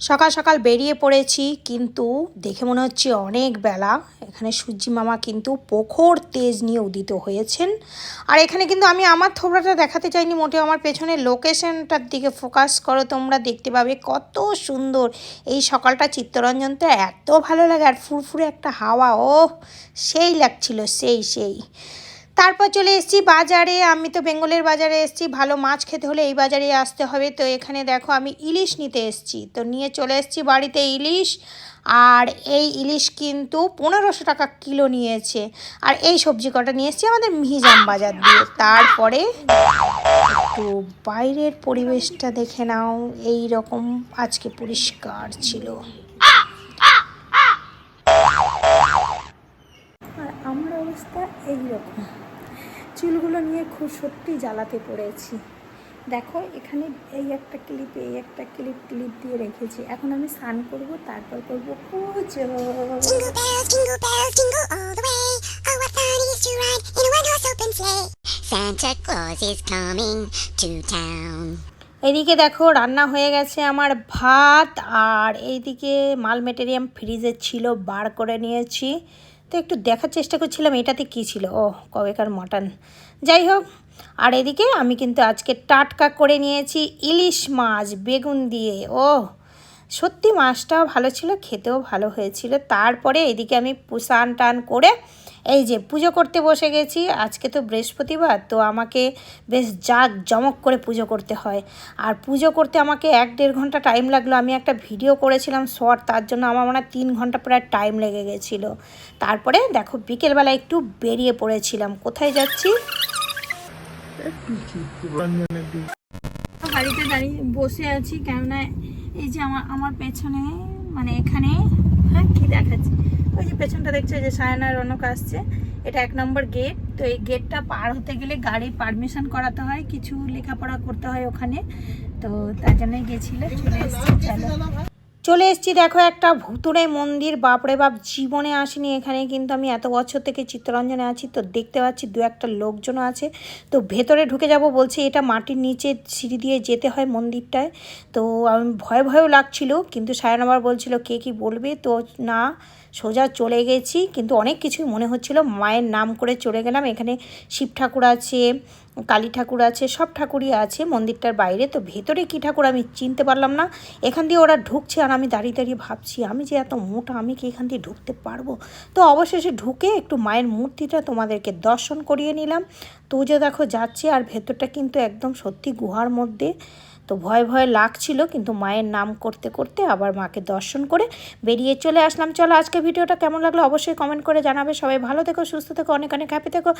সকাল সকাল বেরিয়ে পড়েছি, কিন্তু দেখে মনে হচ্ছে অনেক বেলা। এখানে সূর্যি মামা কিন্তু প্রখর তেজ নিয়ে উদিত হয়েছেন। আর এখানে কিন্তু আমি আমার থোবড়াটা দেখাতে চাইনি, মোটেও আমার পেছনে লোকেশনটার দিকে ফোকাস করো, তোমরা দেখতে পাবে কত সুন্দর। এই সকালটা চিত্তরঞ্জনটা এত ভালো লাগে, আর ফুরফুরে একটা হাওয়া ও সেই লাগছিল, সেই সেই। তারপর চলে এসেছি বাজারে। আমি তো বেঙ্গলের বাজারে এসেছি। ভালো মাছ খেতে হলে এই বাজারে আসতে হবে। তো এখানে দেখো আমি ইলিশ নিতে এসেছি। তো নিয়ে চলে এসেছি বাড়িতে ইলিশ। আর এই ইলিশ কিন্তু পনেরোশো টাকা কিলো নিয়েছে। আর এই সবজি কটা নিয়ে এসেছি আমাদের মিহিজাম বাজার দিয়ে। তারপরে একটু বাইরের পরিবেশটা দেখে নাও। এই রকম আজকে পরিষ্কার ছিল। আর আমার অবস্থা এইরকম। চুলগুলো নিয়ে খুব সত্যি জ্বালাতে পড়েছি। দেখো, এখানে এই একটা ক্লিপ এই একটা ক্লিপ ক্লিপ দিয়ে রেখেছি। এখন আমি স্নান করব, তারপর করব. এদিকে দেখো, রান্না হয়ে গেছে আমার ভাত, আর এইদিকে মাল মেটেরিয়াম ফ্রিজে ছিল, বার করে নিয়েছি। তো একটু দেখার চেষ্টা করছিলাম এটাতে কি ছিল। ও কবেকার মটন। যাই হোক, আর এদিকে আমি কিন্তু আজকে টাটকা করে নিয়েছি ইলিশ মাছ, বেগুন দিয়ে। ও সত্যি মাছটাও ভালো ছিল, খেতেও ভালো হয়েছিল। তারপরে এদিকে আমি পুষান টান করে এই যে পুজো করতে বসে গেছি, আজকে তো বৃহস্পতিবার, তো আমাকে বেশ জাক জমক করে পুজো করতে হয়। আর পুজো করতে আমাকে এক দেড় ঘণ্টা টাইম লাগল, আমি একটা ভিডিও করেছিলাম শর্ট তার জন্য আমার মনে হয় তিন ঘণ্টা প্রায় টাইম লেগে গেছিল। তারপরে দেখো বিকেলবেলা একটু বেরিয়ে পড়েছিলাম, কোথায় যাচ্ছি? বাড়িতে দাঁড়িয়ে বসে আছি, কেননা এই যে আমার আমার পেছনে মানে এখানে হ্যাঁ কি দেখাচ্ছি? ওই যে পেছনটা দেখছে যে সায়না রনক আসছে। এটা এক নম্বর গেট তো এই গেটটা পার হতে গেলে গাড়ির পারমিশন করাতে হয়, কিছু লেখাপড়া করতে হয় ওখানে। তো তার জন্যই গেছিল। চলে এসেছি চলে এসেছি, দেখো একটা ভুতুড়ে মন্দির। বাপরে বাপ, জীবনে আসিনি এখানে, কিন্তু আমি এত বছর থেকে চিত্তরঞ্জনে আছি, তো দেখতে পাচ্ছি দু একটা লোকজন আছে। তো ভেতরে ঢুকে যাব বলছে, এটা মাটির নিচে সিঁড়ি দিয়ে যেতে হয় মন্দিরটায়। তো আমি ভয় ভয়ও লাগছিল, কিন্তু সায়ন আবার বলছিল, কে কি বলবে? তো না, সোজা চলে গেছি, কিন্তু অনেক কিছুই মনে হচ্ছিল। মায়ের নাম করে চলে গেলাম, এখানে শিব ঠাকুর আছে কালী ঠাকুর আছে, সব ঠাকুরই আছে, মন্দিরটার বাইরে, তো ভেতরে কী ঠাকুর আমি চিনতে পারলাম না। এখান দিয়ে ওরা ঢুকছে আর আমি দাঁড়িয়ে দাঁড়িয়ে ভাবছি, আমি যে এত মোটা, আমি কি এখান দিয়ে ঢুকতে পারব? তো অবশেষে ঢুকে একটু মায়ের মূর্তিটা তোমাদেরকে দর্শন করিয়ে নিলাম। তো যে দেখো যাচ্ছে আর ভেতরটা কিন্তু একদম সত্যি গুহার মধ্যে। তো ভয় ভয় লাগছিল, কিন্তু মায়ের নাম করতে করতে আবার মাকে দর্শন করে বেরিয়ে চলে আসলাম। চলো আজকে ভিডিওটা কেমন লাগল অবশ্যই কমেন্ট করে জানাবে। সবাই ভালো থেকো, সুস্থ থেকো, অনেক অনেক হ্যাপি থেকো।